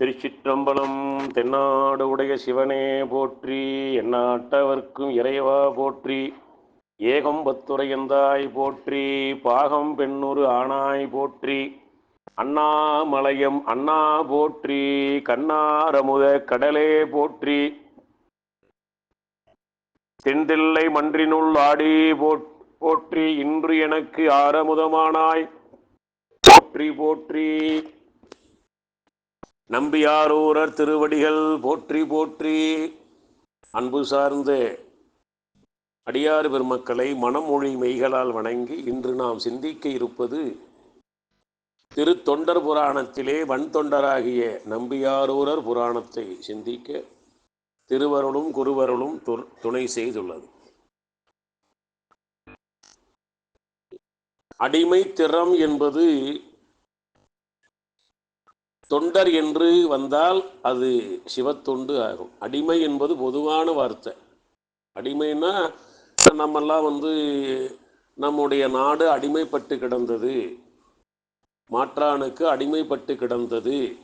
திருச்சிற்றம்பலம் தென்னாடு உடைய சிவனே போற்றி என்னாட்டவர்க்கும் இறைவா போற்றி ஏகம் பத்துரையந்தாய் போற்றி பாகம் பெண்ணுரு ஆனாய் போற்றி அண்ணாமலையம் அண்ணா போற்றி கண்ணாரமுத கடலே போற்றி தென்தில்லை மன்றினுள் ஆடி போற்றி இன்று எனக்கு ஆரமுதமானாய் போற்றி போற்றி. நம்பியாரூரர் திருவடிகள் போற்றி போற்றி. அன்பு சார்ந்த அடியார் பெருமக்களை மனமொழி மெய்களால் வணங்கி இன்று நாம் சிந்திக்க இருப்பது திருத்தொண்டர் புராணத்திலே வன்தொண்டராகிய நம்பியாரூரர் புராணத்தை சிந்திக்க திருவருளும் குருவருளும் துணை செய்துள்ளது. அடிமை திறம் என்பது தொண்டர் என்று வந்தால் அது சிவத்தொண்டு ஆகும். அடிமை என்பது பொதுவான வார்த்தை. அடிமைன்னா நம்மெல்லாம் வந்து நம்முடைய நாடு அடிமைப்பட்டு கிடந்தது. மாற்றானுக்கு அடிமைப்பட்டு கிடந்தது.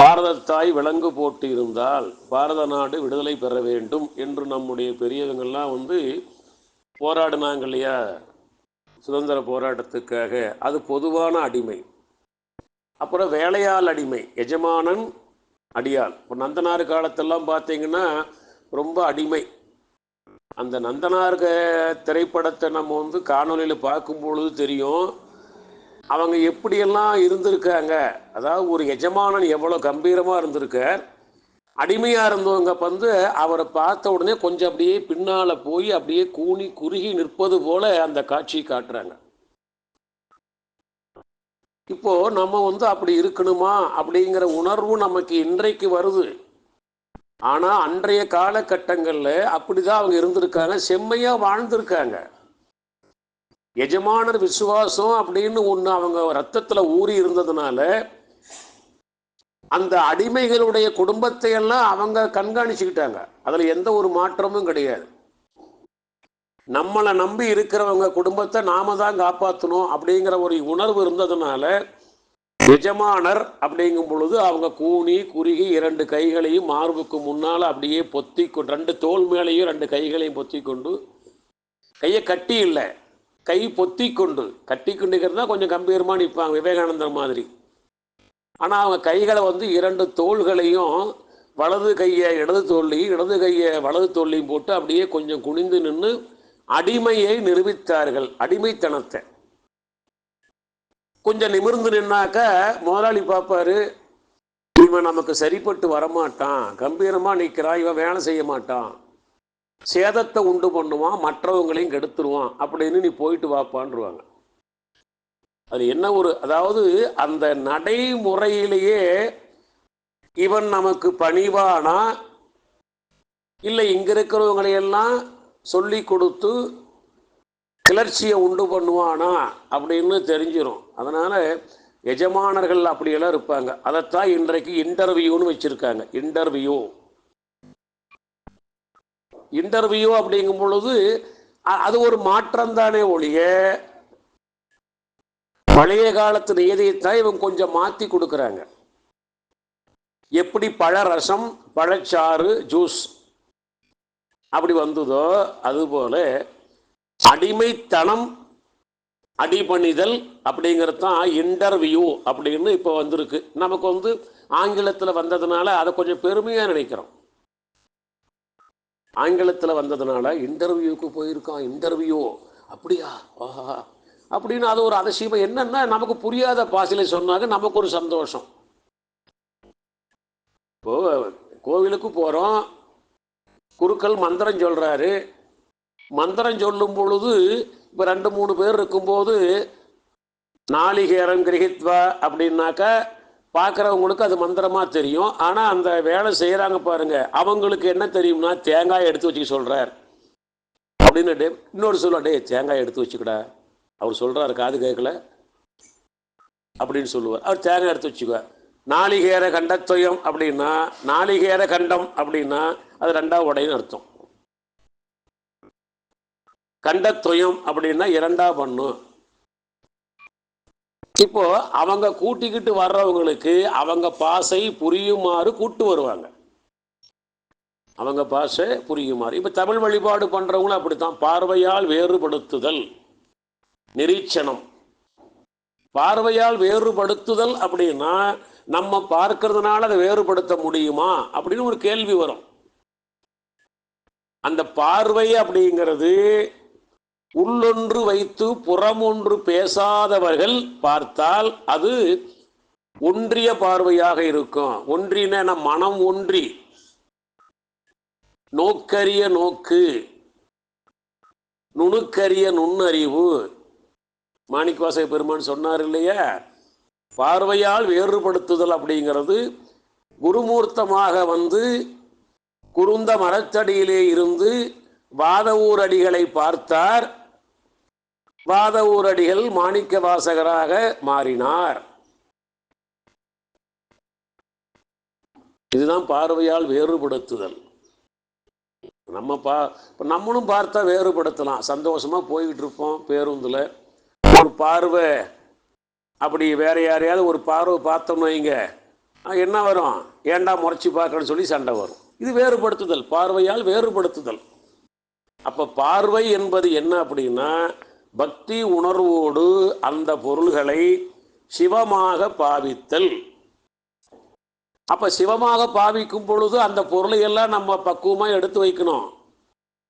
பாரதத்தாய் விலங்கு போட்டு இருந்தால் பாரத நாடு விடுதலை பெற வேண்டும் என்று நம்முடைய பெரியவங்கள்லாம் வந்து போராடினாங்க இல்லையா? சுதந்திர போராட்டத்துக்காக. அது பொதுவான அடிமை. அப்புறம் வேலையாள் அடிமை எஜமானன் அடியாள். இப்போ நந்தனார் காலத்தெல்லாம் பார்த்தீங்கன்னா ரொம்ப அடிமை. அந்த நந்தனார் திரைப்படத்தை நம்ம வந்து காணொலியில் பார்க்கும் பொழுது தெரியும் அவங்க எப்படியெல்லாம் இருந்திருக்காங்க. அதாவது ஒரு எஜமானன் எவ்வளோ கம்பீரமாக இருந்திருக்கார். அடிமையாக இருந்தவங்க வந்து அவரை பார்த்த உடனே கொஞ்சம் அப்படியே பின்னால் போய் அப்படியே கூனி குறுகி நிற்பது போல் அந்த காட்சியை காட்டுறாங்க. இப்போ நம்ம வந்து அப்படி இருக்கணுமா அப்படிங்கிற உணர்வு நமக்கு இன்றைக்கு வருது. ஆனால் அன்றைய காலகட்டங்களில் அப்படி தான் அவங்க இருந்திருக்காங்க. செம்மையாக வாழ்ந்திருக்காங்க. எஜமானர் விசுவாசம் அப்படின்னு ஒன்று அவங்க ரத்தத்தில் ஊறி இருந்ததுனால அந்த அடிமைகளுடைய குடும்பத்தை எல்லாம் அவங்க கண்காணிச்சுக்கிட்டாங்க. அதில் எந்த ஒரு மாற்றமும் கிடையாது. நம்மளை நம்பி இருக்கிறவங்க குடும்பத்தை நாம தான் காப்பாற்றணும் அப்படிங்கிற ஒரு உணர்வு இருந்ததுனால எஜமானர் அப்படிங்கும் பொழுது அவங்க கூனி குறுகி இரண்டு கைகளையும் மார்புக்கு முன்னால் அப்படியே பொத்தி ரெண்டு தோல் மேலேயும் ரெண்டு கைகளையும் பொத்தி கொண்டு கையை கட்டி இல்லை கை பொத்தி கொண்டு கட்டி கொண்டுக்கிறதா கொஞ்சம் கம்பீரமாக நிற்பாங்க விவேகானந்தர் மாதிரி. ஆனால் அவங்க கைகளை வந்து இரண்டு தோள்களையும் வலது கையை இடது தோல்லையும் இடது கையை வலது தோல்லையும் போட்டு அப்படியே கொஞ்சம் குனிந்து நின்று அடிமையை நிரூபித்தார்கள். அடிமைத்தனத்தை. கொஞ்சம் நிமிர்ந்து நின்னாக்க முதலாளி பார்ப்பாரு இவன் நமக்கு சரிப்பட்டு வரமாட்டான். கம்பீரமா நிற்கிறான் இவன் வேலை செய்ய மாட்டான். சேதத்தை உண்டு பண்ணுவான் மற்றவங்களையும் கெடுத்துருவான். அப்படின்னு நீ போயிட்டு வாப்பான்ருவாங்க. அது என்ன ஒரு அதாவது அந்த நடைமுறையிலேயே இவன் நமக்கு பணிவானா? இல்லை இங்க இருக்கிறவங்களையெல்லாம் சொல்லி கொடுத்து கிளர்ச்சியை உண்டு பண்ணுவானா அப்படின்னு தெரிஞ்சிடும் அதனால எஜமானர்கள் அப்படியெல்லாம் இருப்பாங்க. அதைத்தான் இன்றைக்கு இன்டர்வியூன்னு வச்சிருக்காங்க. இன்டர்வியூ இன்டர்வியூ அப்படிங்கும் பொழுது அ- அது ஒரு மாற்றம் தானே ஒழிய பழைய காலத்து நியதியைத்தான் இவங்க கொஞ்சம் மாற்றி கொடுக்குறாங்க. எப்படி பழரசம் பழச்சாறு ஜூஸ் அப்படி வந்ததோ அதுபோல அடிமைத்தனம் அடிபணிதல் அப்படிங்கிறது தான் இன்டர்வியூ அப்படின்னு இப்போ வந்திருக்கு. நமக்கு வந்து ஆங்கிலத்தில் வந்ததுனால அதை கொஞ்சம் பெருமையாக நினைக்கிறோம். ஆங்கிலத்தில் வந்ததுனால இன்டர்வியூக்கு போயிருக்கான் இன்டர்வியூ அப்படியா? ஆஹா. அப்படின்னு அது ஒரு அதிசயம் என்னன்னா நமக்கு புரியாத பாசையில் சொன்னாங்க நமக்கு ஒரு சந்தோஷம். இப்போ கோவிலுக்கு போகிறோம் குருக்கள் மந்திரம் சொல்கிறாரு மந்திரம் சொல்லும் பொழுது இப்போ ரெண்டு மூணு பேர் இருக்கும்போது நாளிகேரம் கிரகித்வா அப்படின்னாக்கா பார்க்குறவங்களுக்கு அது மந்திரமாக தெரியும். ஆனால் அந்த வேலை செய்கிறாங்க பாருங்கள் அவங்களுக்கு என்ன தெரியும்னா தேங்காய் எடுத்து வச்சுக்க சொல்கிறார் அப்படின்னு டே இன்னொரு சொல்ல டே தேங்காய் எடுத்து வச்சுக்கடா. அவர் சொல்கிறாரு காது கேட்கல அப்படின்னு சொல்லுவார். அவர் தேங்காய் எடுத்து வச்சுக்குவார். நாளிகேர கண்டத்வயம் அப்படின்னா நாளிகேர கண்டம் அப்படின்னா அது ரெண்டாவது உடைன்னு அர்த்தம். கண்டத்வயம் அப்படின்னா இரண்டா பண்ணும். இப்போ அவங்க கூட்டிக்கிட்டு வர்றவங்களுக்கு அவங்க பாசை புரியுமாறு கூட்டு வருவாங்க. அவங்க பாசை புரியுமாறு. இப்போ தமிழ் வழிபாடு பண்றவங்களும் அப்படித்தான். பார்வையால் வேறுபடுத்துதல் நிரீட்சணம். பார்வையால் வேறுபடுத்துதல் அப்படின்னா நம்ம பார்க்கறதுனால அதை வேறுபடுத்த முடியுமா அப்படின்னு ஒரு கேள்வி வரும். அந்த பார்வை அப்படிங்கிறது உள்ளொன்று வைத்து புறமொன்று பேசாதவர்கள் பார்த்தால் அது ஒன்றிய பார்வையாக இருக்கும். ஒன்றின மனம் ஒன்றி. நோக்கரிய நோக்கு. நுணுக்கரிய நுண்ணறிவு. மாணிக்கவாசக பெருமான் சொன்னார் இல்லையா? பார்வையால் வேறுபடுத்துதல் அப்படிங்கிறது குருமூர்த்தமாக வந்து குருந்த மரத்தடியிலே இருந்து வாதவூர் அடிகளை பார்த்தார். வாதவூர் அடிகள் மாணிக்க வாசகராக மாறினார். இதுதான் பார்வையால் வேறுபடுத்துதல். நம்ம பா இப்போ நம்மளும் பார்த்தா வேறுபடுத்தலாம். சந்தோஷமாக போய்கிட்டு இருப்போம் பேருந்தில். ஒரு பார்வை அப்படி வேற யாரையாவது ஒரு பார்வை பார்த்தோம்னு வைங்க. என்ன வரும்? ஏண்டா முறைச்சி பார்க்கணும்னு சொல்லி சண்டை வரும். இது வேறுபடுத்துதல். பார்வையால் வேறுபடுத்துதல். அப்போ பார்வை என்பது என்ன அப்படின்னா பக்தி உணர்வோடு அந்த பொருள்களை சிவமாக பாவித்தல். அப்போ சிவமாக பாவிக்கும் பொழுது அந்த பொருளை எல்லாம் நம்ம பக்குவமாக எடுத்து வைக்கணும்.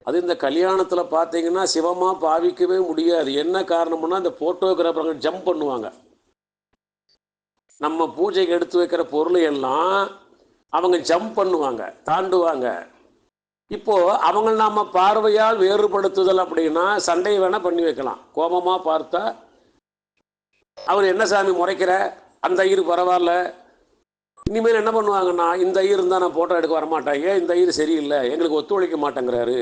அது இந்த கல்யாணத்தில் பார்த்தீங்கன்னா சிவமாக பாவிக்கவே முடியாது. என்ன காரணம்னா இந்த ஃபோட்டோகிராஃபர்கள் ஜம்ப் பண்ணுவாங்க. நம்ம பூஜைக்கு எடுத்து வைக்கிற பொருள் எல்லாம் அவங்க ஜம்ப் பண்ணுவாங்க தாண்டுவாங்க. இப்போ அவங்க நாம் பார்வையால் வேறுபடுத்துதல் அப்படின்னா சண்டை வேணால் பண்ணி வைக்கலாம். கோபமாக பார்த்தா அவர் என்ன சாமி முறைக்கிற? அந்த ஐயர் பரவாயில்ல. இனிமேல் என்ன பண்ணுவாங்கன்னா இந்த ஐயர் இருந்தால் நான் ஃபோட்டோ எடுக்க வரமாட்டேன். ஏன் இந்த ஐயர் சரியில்லை? எங்களுக்கு ஒத்துழைக்க மாட்டேங்கிறாரு.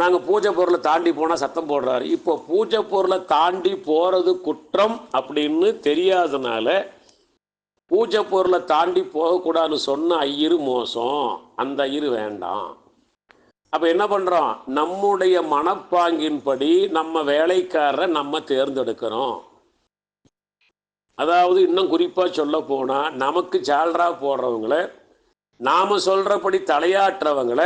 நாங்கள் பூஜை பொருளை தாண்டி போனால் சத்தம் போடுறாரு. இப்போ பூஜை பொருளை தாண்டி போகிறது குற்றம் அப்படின்னு தெரியாதனால பூஜை பொருளை தாண்டி போகக்கூடாதுன்னு சொன்ன ஐயரு மோசம் அந்த ஐயரு வேண்டாம். அப்போ என்ன பண்ணுறோம் நம்முடைய மனப்பாங்கின்படி நம்ம வேலைக்காரரை நம்ம தேர்ந்தெடுக்கிறோம். அதாவது இன்னும் குறிப்பாக சொல்ல போனால் நமக்கு சால்ரா போடுறவங்கள நாம் சொல்கிறபடி தலையாட்டுறவங்கள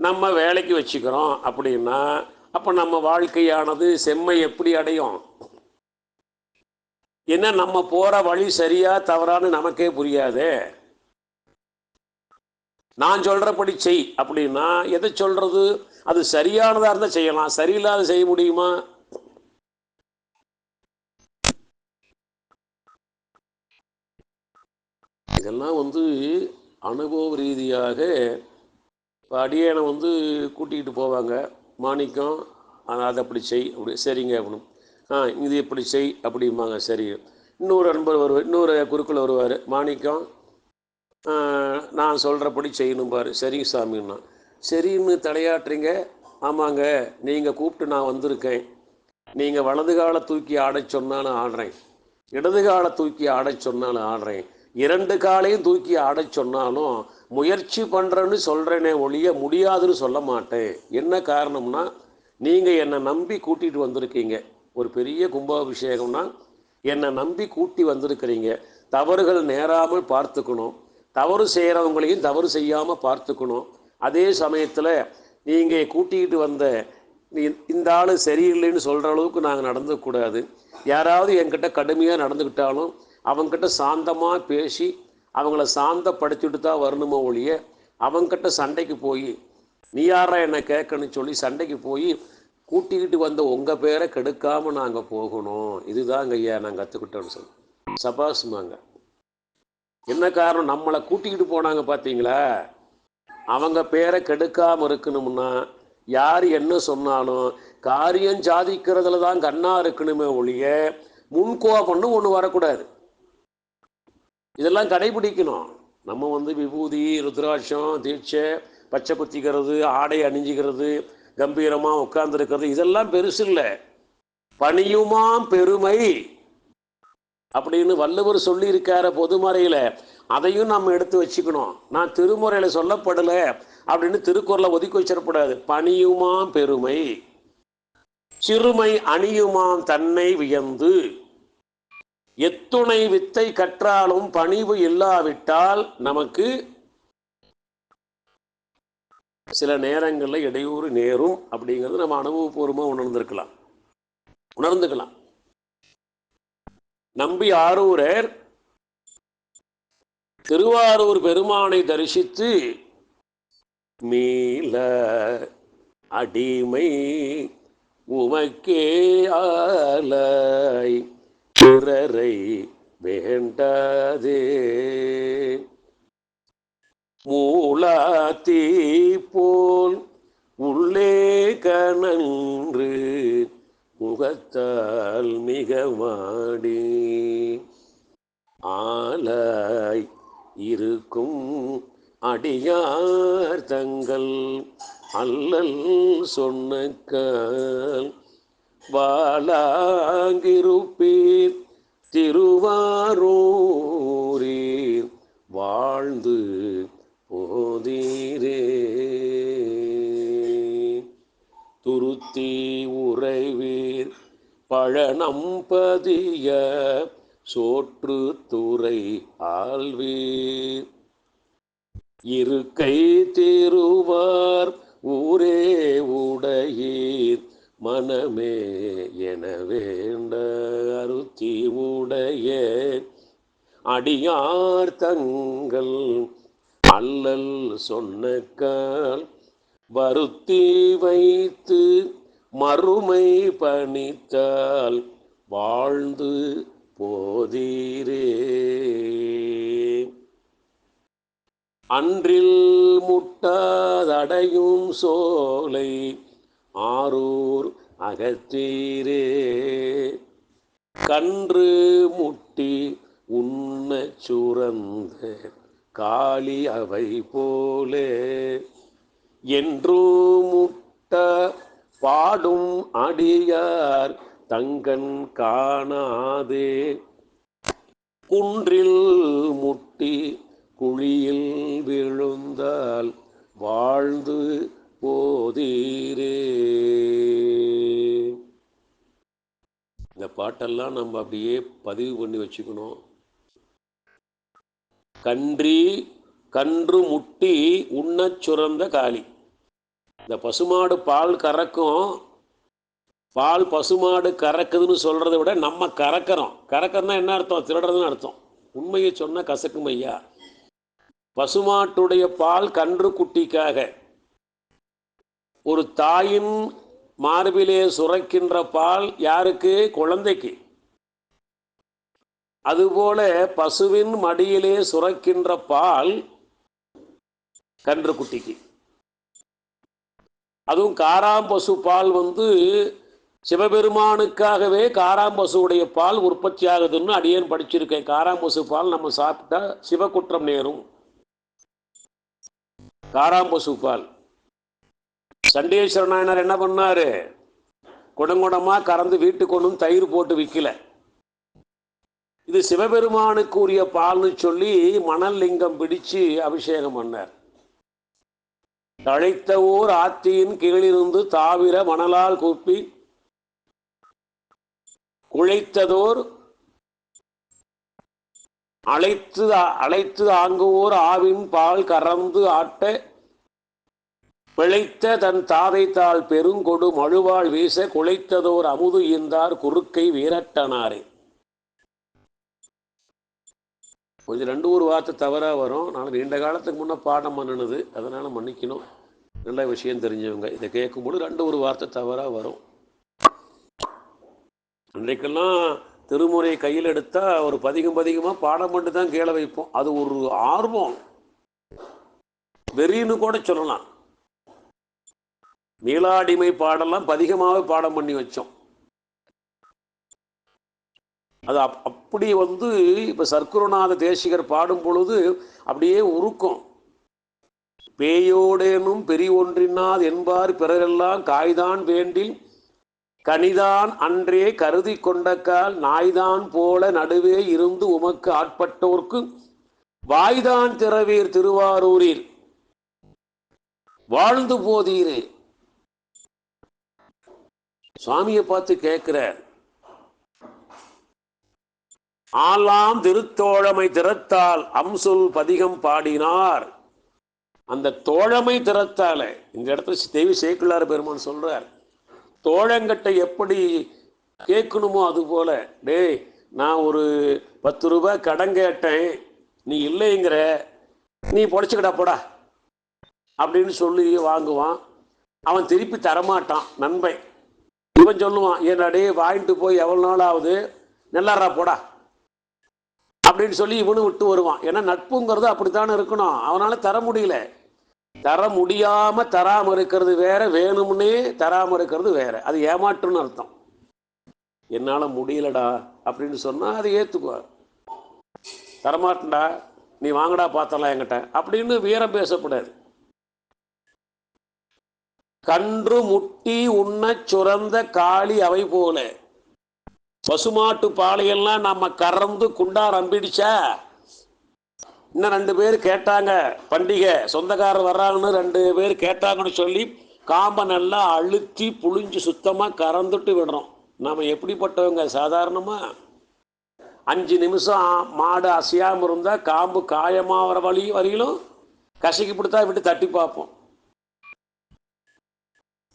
நம்ம வேலைக்கு வச்சுக்கிறோம் அப்படின்னா அப்போ நம்ம வாழ்க்கையானது செம்மை எப்படி அடையும்? என்ன நம்ம போகிற வழி சரியா தவறான்னு நமக்கே புரியாதே. நான் சொல்கிறபடி செய். அப்படின்னா எதை சொல்கிறது அது சரியானதாக இருந்தால் செய்யலாம். சரியில்லாத செய்ய முடியுமா? இதெல்லாம் வந்து அனுபவ ரீதியாக இப்போ அடியேனை வந்து கூட்டிகிட்டு போவாங்க. மாணிக்கம் அதை அப்படி செய். அப்படி சரிங்க அப்படின்னு. ஆ இது இப்படி செய் அப்படிம்பாங்க சரி. இன்னொரு நண்பர் வருவார் இன்னொரு குருக்கள் வருவார். மாணிக்கம் நான் சொல்கிறபடி செய்யணும் பாரு. சரிங்க சாமின்னா. சரின்னு தலையாட்டுறீங்க. ஆமாங்க நீங்கள் கூப்பிட்டு நான் வந்திருக்கேன். நீங்கள் வலது காலை தூக்கி ஆட சொன்னாலும் ஆடுறேன். இடது காலை தூக்கி ஆட சொன்னாலும் ஆடுறேன். இரண்டு காலையும் தூக்கி ஆட சொன்னாலும் முயற்சி பண்ணுறேன்னு சொல்கிறேனே ஒழிய முடியாதுன்னு சொல்ல மாட்டேன். என்ன காரணம்னா நீங்கள் என்னை நம்பி கூட்டிகிட்டு வந்திருக்கீங்க. ஒரு பெரிய கும்பாபிஷேகம்னா என்னை நம்பி கூட்டி வந்திருக்கிறீங்க. தவறுகள் நேராமல் பார்த்துக்கணும். தவறு செய்கிறவங்களையும் தவறு செய்யாமல் பார்த்துக்கணும். அதே சமயத்தில் நீங்கள் கூட்டிகிட்டு வந்த இந்த ஆள் சரியில்லைன்னு சொல்கிற அளவுக்கு நாங்கள் நடந்துக்கூடாது யாராவது என்கிட்ட கடுமையாக நடந்துக்கிட்டாலும் அவங்கக்கிட்ட சாந்தமாக பேசி அவங்கள சாந்தப்படுத்திட்டு தான் வரணுமோ ஒழிய அவங்கக்கிட்ட சண்டைக்கு போய் நீ யாரா என்னை கேட்கணும்னு சொல்லி சண்டைக்கு போய் கூட்டிக்கிட்டு வந்த உங்கள் பேரை கெடுக்காமல் நாங்கள் போகணும். இதுதாங்க ஐயா நாங்கள் கற்றுக்கிட்டோன்னு சொல்லி சபாசுமாங்க என்ன காரணம்? நம்மளை கூட்டிக்கிட்டு போனாங்க பார்த்தீங்களா அவங்க பேரை கெடுக்காம இருக்கணும்னா யார் என்ன சொன்னாலும் காரியம் சாதிக்கிறதுல தான் கண்ணா இருக்கணுமே ஒழிய முன்கோபம்னு ஒன்று வரக்கூடாது. இதெல்லாம் கடைபிடிக்கணும். நம்ம வந்து விபூதி ருத்ராட்சம் தீட்சை பச்சை குத்திக்கிறது ஆடை அணிஞ்சிக்கிறது கம்பீரமாக உட்கார்ந்துருக்கிறது. இதெல்லாம் பெருசு இல்லை பணியுமாம் பெருமை. அப்படின்னு வள்ளுவர் சொல்லியிருக்கார பொதுமறையில். அதையும் நம்ம எடுத்து வச்சுக்கணும். நான் திருமுறையில் சொல்லப்படலை அப்படின்னு திருக்குறளை ஒதுக்கி வச்சிடக்கூடாது. பணியுமாம் பெருமை. சிறுமை அணியுமாம் தன்னை வியந்து. எத்துணை வித்தை கற்றாலும் பணிவு இல்லாவிட்டால் நமக்கு சில நேரங்களில் இடையூறு நேரும் அப்படிங்கிறது நம்ம அனுபவபூர்வமாக உணர்ந்திருக்கலாம். உணர்ந்துக்கலாம். நம்பி ஆரூரர் திருவாரூர் பெருமானை தரிசித்து மீள அடிமை உமக்கே ஆலாய் பிறரை வேண்டாதே. மூலாத்தே போல் உள்ளே கணன்று முகத்தால் மிக மாடி ஆலாய் இருக்கும் அடியார் தங்கள் அல்லல் சொன்னக்கால் வாழாங்கிருப்பீர் திருவாரூரீர் வாழ்ந்து போதீரே துருத்தி உறைவீர் பழனம்பதிய சோற்று துறை ஆழ்வீர் இருக்கை திருவார் ஊரே உடையீர் மனமே என வேண்ட அருத்தி உடைய அடியார் தங்கள் அல்லல் சொன்னக்கால் வருத்தி வைத்து மறுமை பணித்தால் வாழ்ந்து போதீரே. அன்றில் முட்டாதடையும் சோலை ஆரூர் அகத்தீரே. கன்று முட்டி உண்ணச் சுரந்த காளி அவை போலே என்று முட்ட பாடும் அடியார் தங்கன் காணாதே. குன்றில் முட்டி குழியில் விழுந்தால் வாழ்ந்து போதீரே. இந்த பாட்டெல்லாம் நம்ம அப்படியே பதிவு பண்ணி வச்சுக்கணும். கன்றி கன்று முட்டி உண்ணச் சுரந்த காளி. இந்த பசுமாடு பால் கறக்கும் பால் பசுமாடு கறக்குதுன்னு சொல்கிறத விட நம்ம கறக்கிறோம். கறக்கிறதுனா என்ன அர்த்தம்? திருடுறதுன்னு அர்த்தம். உண்மையை சொன்னால் கசக்கும் ஐயா பசுமாட்டுடைய பால் கன்று குட்டிக்காக. ஒரு தாயின் மார்பிலே சுரக்கின்ற பால் யாருக்கு? குழந்தைக்கு. அதுபோல பசுவின் மடியிலே சுரக்கின்ற பால் கன்று குட்டிக்கு. அதுவும் காராம்பசு பால் வந்து சிவபெருமானுக்காகவே காராம்பசுவுடைய பால் உற்பத்தி ஆகுதுன்னு அடியேன் படிச்சிருக்கேன். காராம்பசு பால் நம்ம சாப்பிட்டா சிவகுற்றம் நேரும். காராம்பசு பால். சண்டேஸ்வர நாயனார் என்ன பண்ணாரு? குடங்குடமா கறந்து வீட்டுக்கு ஒன்றும் தயிர் போட்டு விற்கல இது சிவபெருமானுக்கு உரிய பால்னு சொல்லி மணல் லிங்கம் பிடிச்சு அபிஷேகம் பண்ணார். தழைத்த ஓர் ஆத்தியின் கீழிருந்து தாவிர மணலால் கூப்பி குழைத்ததோர் அழைத்து அழைத்து ஆங்குவோர் ஆவின் பால் கறந்து ஆட்ட பிழைத்த தன் தாதை தாள் பெருங்கொடு மழுவாள் வீச குழைத்ததோர் அமுது ஈந்தார் குறுக்கை வீரட்டனாரே. கொஞ்சம் ரெண்டு ஒரு வார்த்தை தவறாக வரும். நான் நீண்ட காலத்துக்கு முன்னே பாடம் பண்ணினது. அதனால் மன்னிக்கணும். நல்ல விஷயம் தெரிஞ்சவங்க. இதை கேட்கும்போது ரெண்டு ஒரு வார்த்தை தவறாக வரும். அன்றைக்கெல்லாம் திருமுறையை கையில் எடுத்தால் ஒரு பதிகம் பதிகமாக பாடம் பண்ணி தான் கீழே வைப்போம். அது ஒரு ஆர்வம். வெறின்னு கூட சொல்லலாம். மீளாடிமை பாடெல்லாம் பதிகமாகவே பாடம் பண்ணி வச்சோம். அது அப் அப்படி வந்து இப்போ சர்க்குருநாத தேசிகர் பாடும் பொழுது அப்படியே உருக்கும். பேயோடேனும் பெரிய ஒன்றினாத் என்பார் பிறரெல்லாம் காய்தான் வேண்டில் கனிதான் அன்றே கருதி கொண்டக்கால் நாய்தான் போல நடுவே இருந்து உமக்கு ஆட்பட்டோர்க்கு வாய்தான் திறவீர் திருவாரூரில் வாழ்ந்து போதீரே. சுவாமியை பார்த்து கேட்கிறார் ஆலாம் திருத்தோழமை திறத்தால் அம்சுல் பதிகம் பாடினார். அந்த தோழமை திறத்தால இந்த இடத்துல தேவி சேக்குள்ளார் பெருமான் சொல்றார் தோழங்கட்டை எப்படி கேட்கணுமோ அது போல டேய் நான் ஒரு பத்து ரூபாய் கடன் கேட்டேன் நீ இல்லைங்கிற நீ பொடைச்சிக்கடா போடா அப்படின்னு சொல்லி வாங்குவான். அவன் திருப்பி தரமாட்டான் நண்பன். இவன் சொல்லுவான் என்னடே வாங்கிட்டு போய் எவ்வளோ நாள் ஆகுது நல்லாரா போடா. அப்படின்னு சொல்லி இவனும் விட்டு வருவான். ஏன்னா நட்புங்கிறது அப்படித்தானே இருக்கணும். அவனால தர முடியல. தர முடியாம தராம இருக்கிறது வேற வேணும்னே தராம இருக்கிறது வேற. அது ஏமாற்றுன்னு அர்த்தம். என்னால முடியலடா அப்படின்னு சொன்னா அதை ஏத்துக்குவார். தரமாட்டண்டா நீ வாங்கடா பார்த்தலாம் என்கிட்ட அப்படின்னு வீரம் பேசக்கூடாது கன்று முட்டி உண்ண சுரந்த காளி அவை போல. பசுமாட்டு பாலையெல்லாம் நம்ம கறந்து குண்டா அம்பிடிச்சா இன்னும் ரெண்டு பேர் கேட்டாங்க. பண்டிகை சொந்தக்காரர் வர்றாங்கன்னு ரெண்டு பேர் கேட்டாங்கன்னு சொல்லி காம்பை நல்லா அழுத்தி புழிஞ்சு சுத்தமாக கறந்துட்டு விடுறோம். நாம் எப்படிப்பட்டவங்க? சாதாரணமாக அஞ்சு நிமிஷம் மாடு அசையாமல் இருந்தால் காம்பு காயமாகிற வழி வரையிலும் கசக்கி பிடித்தா விட்டு தட்டி பார்ப்போம்.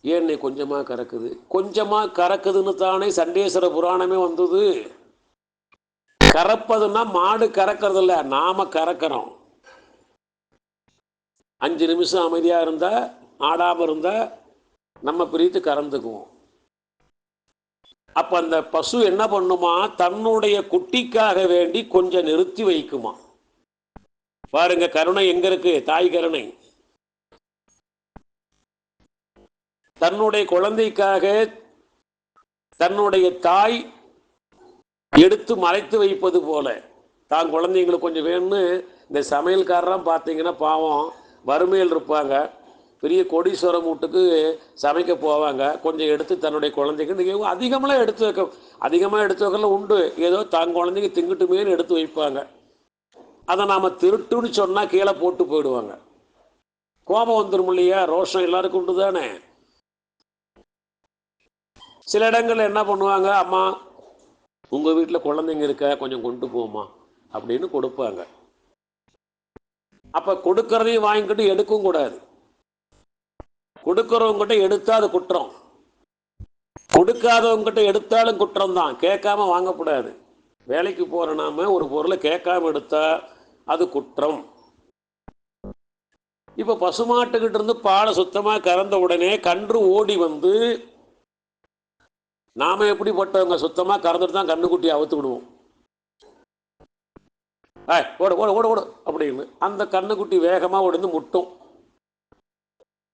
ஏன்னே கொஞ்சமாக கறக்குது? கொஞ்சமாக கறக்குதுன்னு தானே சண்டேஸ்வர புராணமே வந்தது. கறப்பதுன்னா மாடு கறக்கிறது இல்லை நாம கறக்கிறோம். அஞ்சு நிமிஷம் அமைதியாக இருந்தால் ஆடாமல் இருந்தால் நம்ம பிரித்து கறந்துக்குவோம். அப்போ அந்த பசு என்ன பண்ணுமா? தன்னுடைய குட்டிக்காக வேண்டி கொஞ்சம் நிறுத்தி வைக்குமா. பாருங்க கருணை எங்க இருக்கு? தாய் கருணை. தன்னுடைய குழந்தைக்காக தன்னுடைய தாய் எடுத்து மறைத்து வைப்பது போல. தான் குழந்தைங்களுக்கு கொஞ்சம் வேணும்னு இந்த சமையல்காரராம் பார்த்தீங்கன்னா பாவம் வறுமையில் இருப்பாங்க. பெரிய கொடீஸ்வரம் வீட்டுக்கு சமைக்க போவாங்க. கொஞ்சம் எடுத்து தன்னுடைய குழந்தைக்கு நீங்கள் அதிகமெல்லாம் எடுத்து வைக்க அதிகமாக எடுத்து வைக்கலாம் உண்டு. ஏதோ தான் குழந்தைங்க திங்கிட்டுமேன்னு எடுத்து வைப்பாங்க. அதை நாம் திருட்டுன்னு சொன்னால் கீழே போட்டு போயிடுவாங்க. கோபம் வந்துடும் இல்லையா? ரோஷம் எல்லாருக்கும் உண்டு தானே சில இடங்கள்ல என்ன பண்ணுவாங்க அம்மா உங்கள் வீட்டில் குழந்தைங்க இருக்க? கொஞ்சம் கொண்டு போமா அப்படின்னு கொடுப்பாங்க. அப்போ கொடுக்கறதையும் வாங்கிக்கிட்டு எடுக்கவும் கூடாது. கொடுக்கறவங்ககிட்ட எடுத்தா அது குற்றம். கொடுக்காதவங்ககிட்ட எடுத்தாலும் குற்றம் தான் கேட்காம வாங்கக்கூடாது. வேலைக்கு போகிற நாம ஒரு பொருளை கேட்காம எடுத்தா அது குற்றம். இப்போ பசுமாட்டுக்கிட்ட இருந்து பாலை சுத்தமாக கறந்த உடனே கன்று ஓடி வந்து நாம எப்படிப்பட்டவங்க சுத்தமாக கறந்துட்டு தான் கண்ணுக்குட்டியை அவுத்து விடுவோம் ஆ ஓட ஓட ஓட ஓட அப்படின்னு அந்த கண்ணுக்குட்டி வேகமாக ஓடுந்து முட்டும்.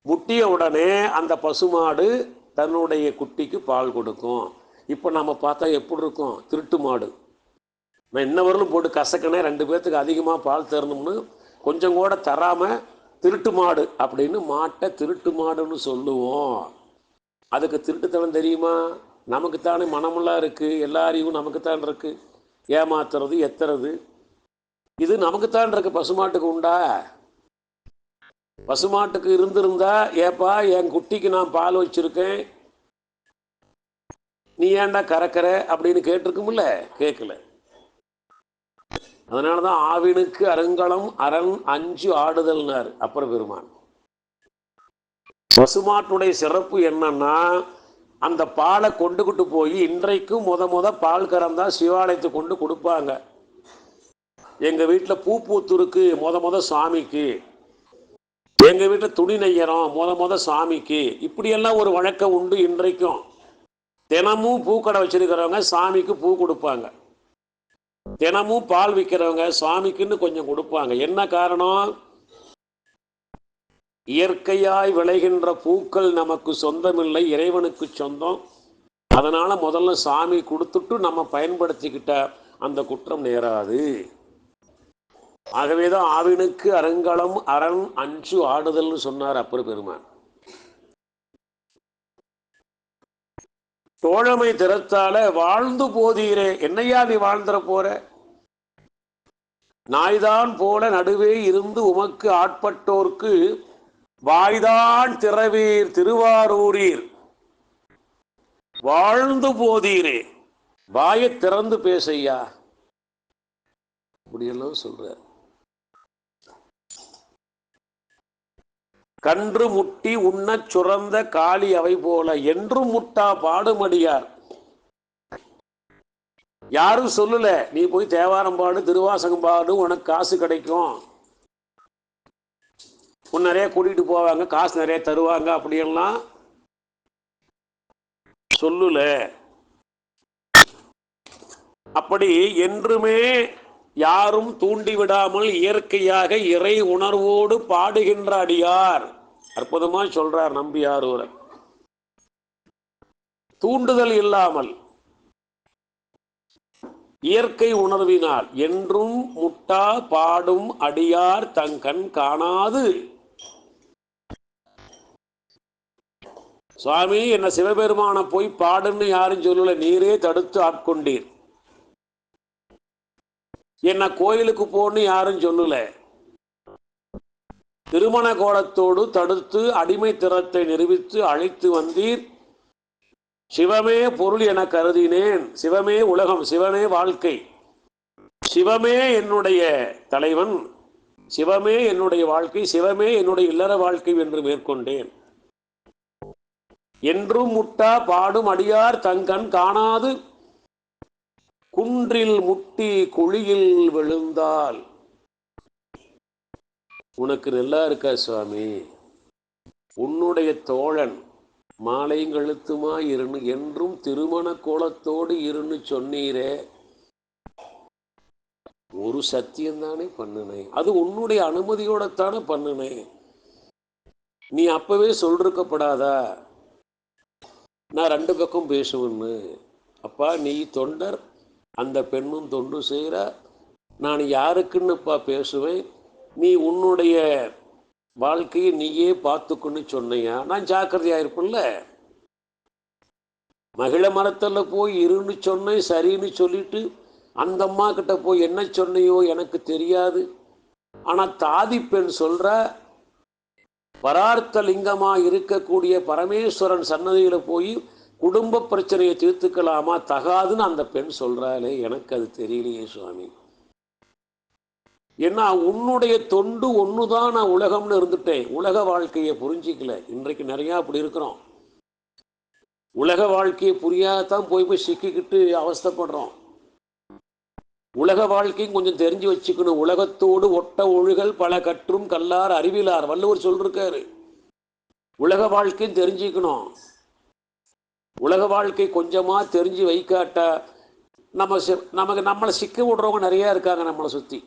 முட்டிய உடனே அந்த பசுமாடு தன்னுடைய குட்டிக்கு பால் கொடுக்கும். இப்போ நம்ம பார்த்தா எப்படி இருக்கும்? திருட்டு மாடு. நான் இன்ன வரலும் போட்டு கசக்கனே ரெண்டு பேர்த்துக்கு அதிகமாக பால் தரணும்னு கொஞ்சம் கூட தராமல் திருட்டு மாடு அப்படின்னு மாட்டை திருட்டு மாடுன்னு சொல்லுவோம். அதுக்கு திருட்டுத்தனம் தெரியுமா? நமக்குத்தானே மனமெல்லாம் இருக்குது எல்லா அறிவும் நமக்குத்தான் இருக்குது ஏமாத்துறது எத்துறது. இது நமக்குத்தான் இருக்கு பசுமாட்டுக்கு உண்டா? பசுமாட்டுக்கு இருந்திருந்தா ஏப்பா என் குட்டிக்கு நான் பால் வச்சிருக்கேன். நீ ஏன்டா கறக்கிற? அப்படின்னு கேட்டிருக்கும்ல? கேட்கல. அதனால தான் ஆவினுக்கு அருங்கலம் அரண் அஞ்சு ஆடுதல்னார் அப்புறம் பெருமான். பசுமாட்டுடைய சிறப்பு என்னன்னா அந்த பாலை கொண்டுகிட்டு போய் இன்றைக்கும் முத முத பால் கறந்தா சிவாலயத்தை கொண்டு கொடுப்பாங்க. எங்கள் வீட்டில் பூ பூத்துருக்கு முத முத சாமிக்கு. எங்கள் வீட்டில் துணி நெய்யறோம் முத முத சாமிக்கு. இப்படியெல்லாம் ஒரு வழக்கம் உண்டு இன்றைக்கும். தினமும் பூக்கடை வச்சிருக்கிறவங்க சாமிக்கு பூ கொடுப்பாங்க. தினமும் பால் விற்கிறவங்க சாமிக்குன்னு கொஞ்சம் கொடுப்பாங்க. என்ன காரணம்? இயற்கையாய் விளைகின்ற பூக்கள் நமக்கு சொந்தமில்லை இறைவனுக்கு சொந்தம். அதனால முதல்ல சாமி கொடுத்துட்டு நம்ம பயன்படுத்திக்கிட்ட அந்த குற்றம் நேராது. ஆகவேதான் ஆவினுக்கு அருங்கலம் அரண் அஞ்சு ஆடுதல்னு சொன்னார் அப்பர் பெருமான். தோழமை திறத்தால வாழ்ந்து போதீரே என்னையா நீ வாழ்ந்துற போற? நாய்தான் போல நடுவே இருந்து உமக்கு ஆட்பட்டோர்க்கு வாய்தான் திறவீர் திருவாரூரீர். வாழ்ந்து போதீரே. வாயை திறந்து பேசையா அப்படியெல்லாம் சொல்ற கன்று முட்டி உண்ணச் சுரந்த காளி அவை போல என்றும் முட்டா பாடுமடியார். யாரும் சொல்லல நீ போய் தேவாரம் பாடு திருவாசகம் பாடு உனக்கு காசு கிடைக்கும். உன் நிறைய கூட்டிட்டு போவாங்க காசு நிறைய தருவாங்க அப்படியெல்லாம் சொல்லல. அப்படி என்றுமே யாரும் தூண்டி விடாமல் இயற்கையாக இறை உணர்வோடு பாடுகின்ற அடியார். அற்புதமா சொல்றார் நம்பியார் ஒரு தூண்டுதல் இல்லாமல் இயற்கை உணர்வினால் என்றும் முட்டா பாடும் அடியார் தங்கண் காணாது. சுவாமி என்ன சிவபெருமான போய் பாடுன்னு யாரும் சொல்லல நீரே தடுத்து ஆட்கொண்டீர். என்ன கோயிலுக்கு போன்னு யாரும் சொல்லல. திருமண கோலத்தோடு தடுத்து அடிமை திறத்தை நிரூபித்து அழைத்து வந்தீர். சிவமே பொருள் என கருதினேன். சிவமே உலகம் சிவமே வாழ்க்கை. சிவமே என்னுடைய தலைவன். சிவமே என்னுடைய வாழ்க்கை சிவமே என்னுடைய இல்லற வாழ்க்கை என்று மேற்கொண்டேன். என்றும் முட்டா பாடும் அடியார் தங்கண் காணாது. குன்றில் முட்டி குழியில் விழுந்தால். உனக்கு நல்லா இருக்கா சுவாமி? உன்னுடைய தோழன் மாலையும் கழுத்துமா இருன்னு என்றும் திருமண கோலத்தோடு இருன்னு சொன்னீரே. ஒரு சத்தியம்தானே பண்ணுனேன் அது உன்னுடைய அனுமதியோடத்தானே பண்ணுனேன் நீ அப்பவே சொல்றக்கப்படாதா? நான் ரெண்டு பக்கம் பேசுவேன்னு. அப்பா நீ தொண்டர் அந்த பெண்ணும் தொண்டு செய்கிற நான் யாருக்குன்னுப்பா பேசுவேன். நீ உன்னுடைய வாழ்க்கையை நீயே பார்த்துக்குன்னு சொன்னையா? நான் ஜாக்கிரதையாக இருப்பேன்ல. மகிழ மரத்தில் போய் இருன்னு சொன்னேன் சரின்னு சொல்லிட்டு அந்த அம்மா கிட்ட போய் என்ன சொன்னையோ எனக்கு தெரியாது. ஆனால் தாதி பெண் சொல்கிற பரார்த்த லிங்கமாக இருக்கக்கூடிய பரமேஸ்வரன் சன்னதியில போய் குடும்ப பிரச்சனையை தீர்த்துக்கலாமா? தகாதுன்னு அந்த பெண் சொல்றாளே எனக்கு அது தெரியலையே சுவாமி. ஏன்னா உன்னுடைய தொண்டு ஒண்ணுதான் நான் உலகம்னு இருந்துட்டேன். உலக வாழ்க்கையை புரிஞ்சிக்கல. இன்றைக்கு நிறையா அப்படி இருக்கிறோம். உலக வாழ்க்கையை புரியாதான் போய் போய் சிக்கிக்கிட்டு அவஸ்தைப்படுறோம். உலக வாழ்க்கையும் கொஞ்சம் தெரிஞ்சு வச்சுக்கணும். உலகத்தோடு ஒட்ட ஒழுகல் பல கற்றும் கல்லார் அறிவிலார். வள்ளுவர் சொல்லிருக்காரு. உலக வாழ்க்கையும் தெரிஞ்சுக்கணும். உலக வாழ்க்கை கொஞ்சமா தெரிஞ்சு வைக்காட்டா நம்ம நமக்கு நம்மளை சிக்க விடுறவங்க நிறைய இருக்காங்க நம்மளை சுத்தி.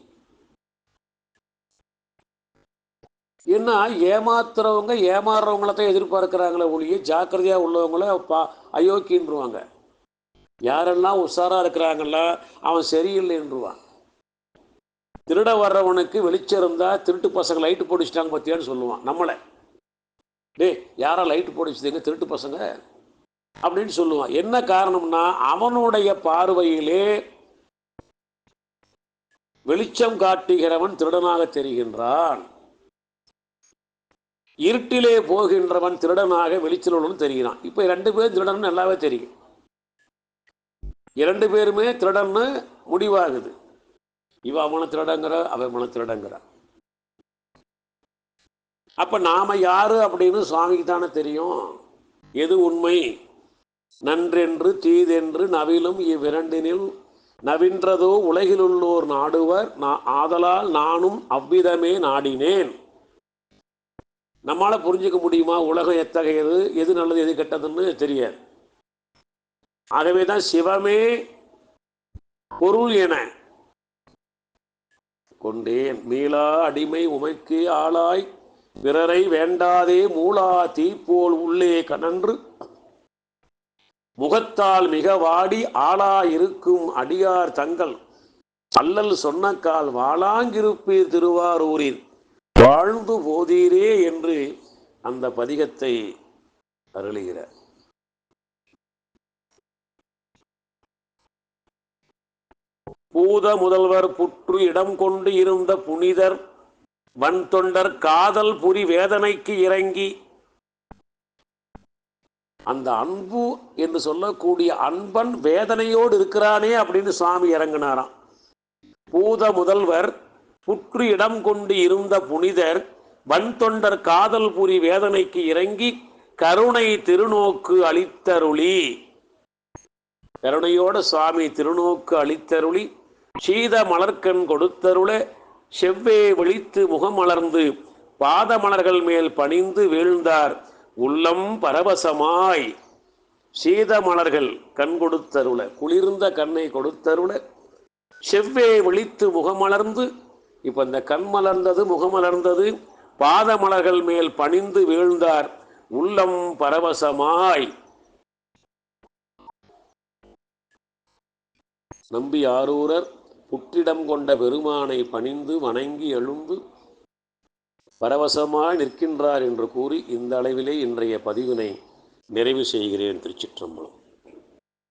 ஏன்னா ஏமாத்துறவங்க ஏமாறுறவங்கள தான் எதிர்பார்க்கிறாங்களே ஒழிய ஜாக்கிரதையா உள்ளவங்கள பா அயோக்கியன்றுவாங்க. யாரெல்லாம் உஷாரா இருக்கிறாங்களோ அவன் சரியில்லைன்றுவான் திருட வர்றவனுக்கு வெளிச்சம் இருந்தா திருட்டு பசங்க லைட்டு போடிச்சிட்டாங்க பத்தியான்னு சொல்லுவான் நம்மளை. டேய் யாரா லைட்டு போடிச்சுதுங்க? திருட்டு பசங்க? அப்படின்னு சொல்லுவான். என்ன காரணம்னா அவனுடைய பார்வையிலே வெளிச்சம் காட்டுகிறவன் திருடனாக தெரிகின்றான். இருட்டிலே போகின்றவன் திருடனாக வெளிச்சலோடு தெரிகிறான். இப்போ ரெண்டு பேரும் திருடன் நல்லாவே தெரியும். இரண்டு பேருமே திருடன்னு முடிவாகுது. இவ அவனை திருடங்கிற அவன் அவனை திருடங்கிற. அப்ப நாம யாரு அப்படின்னு சுவாமிக்கு தானே தெரியும். எது உண்மை? நன்றென்று தீதென்று நவிலும் இவ்விரண்டினில் நவின்றதோ உலகிலுள்ளோர் நாடுவர் நான் ஆதலால் நானும் அவ்விதமே நாடினேன். நம்மளால் புரிஞ்சுக்க முடியுமா உலகம் எத்தகையது எது நல்லது எது கெட்டதுன்னு? தெரியாது. ஆகவே தான் சிவமே பொருள் என கொண்டேன் மீளா அடிமை உமைக்கு ஆளாய் பிறரை வேண்டாதே மூளா தீப்போல் உள்ளே கனன்று முகத்தால் மிக வாடி ஆளா இருக்கும் அடியார் தங்கள் அல்லல் சொன்னக்கால் வாழாங்கிருப்பீர் திருவாரூரில். வாழ்ந்து போதீரே என்று அந்த பதிகத்தை அருளுகிறார். பூத முதல்வர் புற்று இடம் கொண்டு இருந்த புனிதர் வன் தொண்டர் காதல் புரி வேதனைக்கு இறங்கி அந்த அன்பு என்று சொல்லக்கூடிய அன்பன் வேதனையோடு இருக்கிறானே அப்படின்னு சுவாமி இறங்கினாராம். பூத முதல்வர் புற்று இடம் கொண்டு இருந்த புனிதர் வன்தொண்டர் காதல் புரி வேதனைக்கு இறங்கி கருணை திருநோக்கு அளித்தருளி. கருணையோட சுவாமி திருநோக்கு அளித்தருளி. சீத மலர்கண் கொடுத்தருள செவ்வே விழித்து முகமலர்ந்து பாதமலர்கள் மேல் பணிந்து வீழ்ந்தார் உள்ளம் பரவசமாய். சீத மலர்கள் கண் கொடுத்தருள குளிர்ந்த கண்ணை கொடுத்தருள செவ்வே விழித்து முகமலர்ந்து இப்போ இந்த கண் மலர்ந்தது முகமலர்ந்தது பாதமலர்கள் மேல் பணிந்து வீழ்ந்தார் உள்ளம் பரவசமாய். நம்பி ஆரூரர் புற்றிடம் கொண்ட பெருமானை பணிந்து வணங்கி எழுந்து பரவசமாய் நிற்கின்றார் என்று கூறி இந்த அளவிலே இன்றைய பதிவினை நிறைவு செய்கிறேன் திருச்சிற்றம்பலம்.